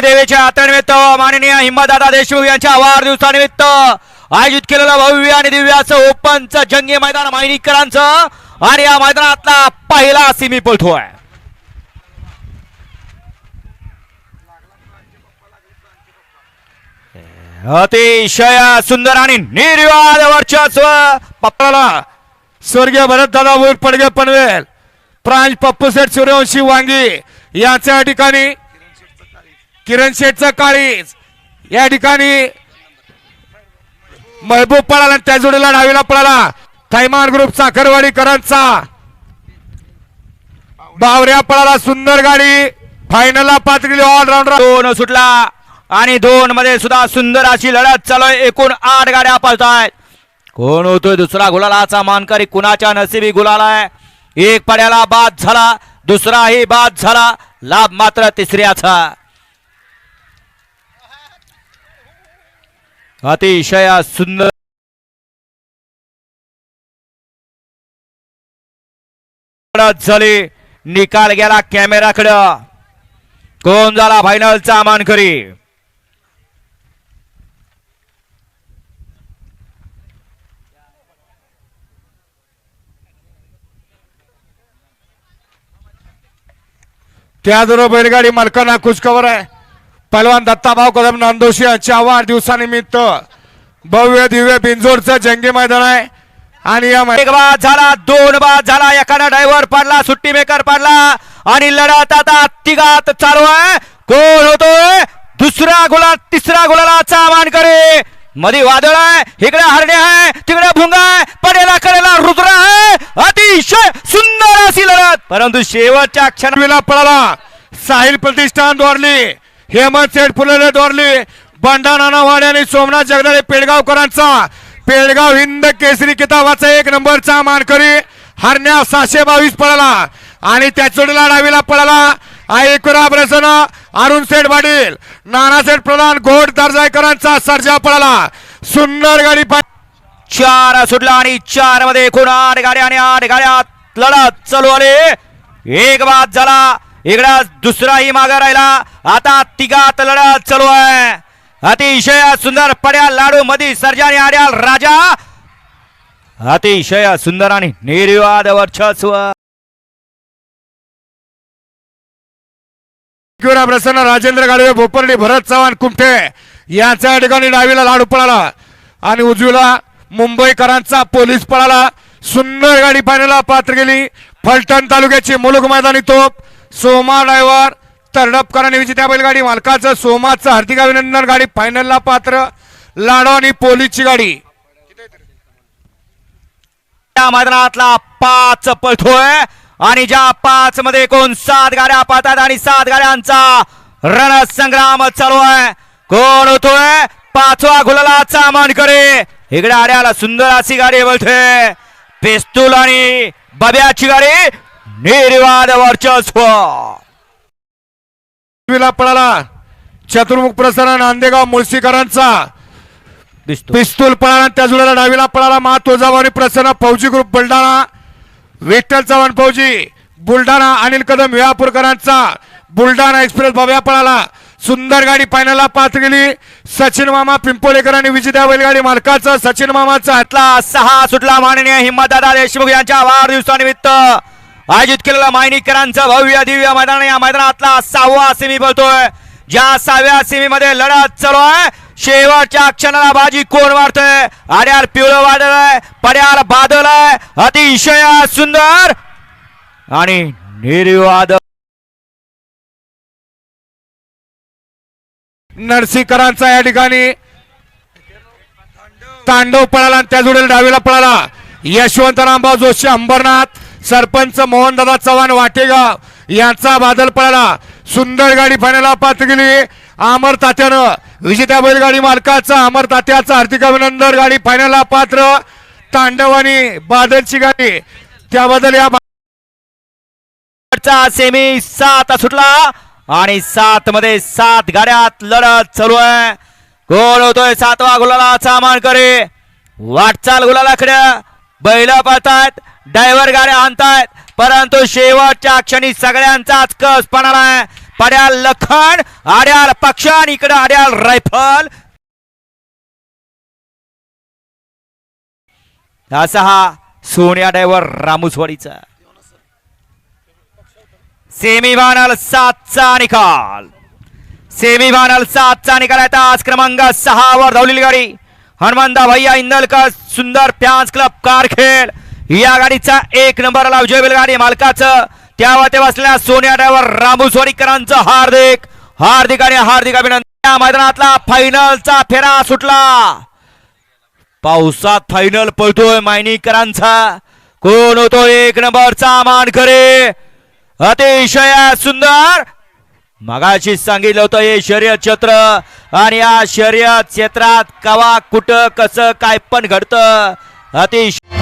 देवीच्या यात्रेनिमित्त माननीय हिम्मतदादा देशमुख यांच्या वाढदिवसानिमित्त आयोजित केलेलं भव्य आणि दिव्याचं ओपनचं जंगी मैदान मायनीकरांचं. आणि या मैदानातला पहिला सिमी पळतोय अतिशय सुंदर आणि निर्वाद वर्चस्व पप्पाला स्वर्गीय भरतदादा पडगे पनवेल. प्रांज पप्पू सेठ सूर्यवंशी वांगी. याच्या ठिकाणी किरण शेठचा काळीज. या ठिकाणी महबूब पळाला त्या जोडीला डावीला पळाला. थैमान ग्रुप साखरवाडीकरांचा. बावऱ्या पळाला सुंदर गाडी. फायनलला पात्र ऑलराऊंडर दोन सुटला आणि दोन मध्ये सुद्धा सुंदर अशी लढत चालू आहे एकूण आठ गाड्या पळतायत. कोण होतोय दुसरा गुलालाचा मानकरी कुणाच्या नसिबी गुलाला आहे एक पड्याला बाद झाला दुसराही बाद झाला. लाभ मात्र तिसऱ्याचा. अतिशय सुंदर झाले. निकाल गेला कॅमेराकडं. कोण झाला फायनलचा मानकरी? त्याचबरोबर बैलगाडी मालकांना खुशखबर आहे. पहलवान दत्ताभाऊ कदम नांदोशी यांच्या वाढदिवसानिमित्त भव्य दिव्य बिंजोडचं जंगी मैदान आहे. आणि या एक बाद झाला दोन बाद झाला एखादा ड्रायव्हर पडला सुट्टी मेकर पडला आणि लढत आता तिघात चालू आहे. कोण होतोय. दुसरा गुलाल तिसरा गोलाचा आवाहन करे मध्ये वादळ आहे इकडे हरणे आहे तिकडे भुंगा आहे पडेला कडेला रुद्र आहे. अतिशय सुंदर अशी लढत. परंतु शेवटच्या क्षणाला विला पळाला. साहिल प्रतिष्ठान दोरली हेमंत सेठ फुलेले दोरली बंडा नानावाडे आणि सोमनाथ जगदाळे पेडगावकरांचा. पेडगाव हिंद केसरी किताबाचा एक नंबरचा मानकरी हरण्या सहाशे बावीस पळाला. आणि त्या जोडीला डावीला पळाला ऐकुरा प्रसन्न अरुण सेठ पाटील. नानासेठ प्रधान घोड दर्जायकरांचा सर्जा पळाला. सुंदर गाडी चार सुटला आणि चारमध्ये एकूण आठ गाड्या आणि आठ गाड्यात लढत चालू आले. एक बाद झाला. इकडं दुसराही मागा राहिला. आता तिघात लढत चालू आहे. अतिशय सुंदर पड्या लाडू मधी सर्जानी आड्याल राजा. अतिशय सुंदर आणि निर्वाद वर्चस्व. किंवा प्रसन्न राजेंद्र गाडवे भोपर्डी भरत चव्हाण कुमठे यांच्या ठिकाणी डावीला लाडू पळाला. आणि उजवीला मुंबईकरांचा पोलीस पळाला. सुंदर गाडी पाण्याला पात्र गेली फलटण तालुक्याची मुलुक मैदानी तोप सोमा ड्रायव्हर तरडपकर आणि विजेत्या बैलगाडी मालकाचं सोमाचं हार्दिक अभिनंदन गाडी फायनलला पात्र लाडो आणि पोलीसची गाडी. मैदानातला पाच पळतोय आणि ज्या पाच मध्ये कोण सात गाड्या पाहतात आणि सात गाड्यांचा रणसंग्राम चालू आहे. कोण होतोय? पाचवा गुलालाचा मानकरी इकडे आड्याला सुंदर अशी गाडी बोलते पेस्तूल आणि बब्याची गाडी. निर्वाद वर्चस्व. पळाला चतुर्मुख प्रसन्न नांदेगाव मुळशीकरांचा. पिस्तूल पळाला त्या जुळ्याला डावीला पळाला मा तुळजाभवानी प्रसन्न फौजी ग्रुप बुलढाणा. विठ्ठल चव्हाण फौजी बुलढाणा अनिल कदम विहापूरकरांचा. बुलढाणा एक्सप्रेस बब्या पळाला. सुंदर गाडी फायनलला पात्र गेली. सचिन मामा पिंपोळेकर आणि विजेत्या बैलगाडी मालकाचं सचिन मामाचा ला सहा सुटला माननीय हिम्मतदादा देशमुख यांच्या वाढदिवसानिमित्त. आयोजित केलेला मायनीकरांचं भव्य दिव्य मैदान या मैदानातला सहावा सेमी बोलतोय ज्या सहाव्या सेमीमध्ये लढत चालू आहे. शेवटच्या क्षणाला बाजी कोण मारतोय? आड्यार पिवळं वादळ आहे. पड्यार बादल आहे. अतिशय सुंदर आणि निर्वाद नरसिंहकरांचा या ठिकाणी तांडव पळाला आणि त्या जोडीला डावीला पळाला. यशवंतरामभाऊ जोशी अंबरनाथ. सरपंच मोहनदादा चव्हाण वाटेगाव यांचा बादल पळाला सुंदर गाडी फायनला पात्र गेली. अमर तात्यानं विजेत्या बैलगाडी मालकाचा अमर तात्याचा हार्दिक अभिनंदन. गाडी फायनलला पात्र तांडव आणि बादलची गाडी. त्याबद्दल या सेमी सात सुटला आणि सात मध्ये सात गाड्यात लढत चालू आहे. गोल होतोय सातवा गुलाला सामान करे वाटचाल गुलालाकडे. बैल पाहतात डायव्हर गाड्या आणतायत परंतु शेवटच्या क्षणी सगळ्यांचाच कस पडणार आहे? पड्याल लखन आड्याल पक्ष आणि इकडे आड्याल रायफल. असा हा सोन्या डायव्हर रामुसवाडीचा. सेमीफायनल सातचा निकाल. सेमीफायनल सातचा निकाल आहे. आज क्रमांक सहावर धावलेली गाडी. हनुमंता भैया इंदलकर सुंदर फॅन्स क्लब कारखेड या गाडीचा एक नंबर लाव विजय गाडी मालकाचं त्यावर ते बसलेल्या सोन्या ड्रायव्हर रामू सोडीकरांचं हार्दिक हार्दिक आणि हार्दिक अभिनंदन. या मैदानातला फायनलचा फेरा सुटला. पावसात फायनल पळतोय मायनीकरांचा. कोण होतो एक नंबरचा मानकरे अतिशय सुंदर. मगाशी सांगितलं होतं हे शर्यत क्षेत्र आणि या शर्यत क्षेत्रात कवा कुठं कसं काय पण घडतं. अतिशय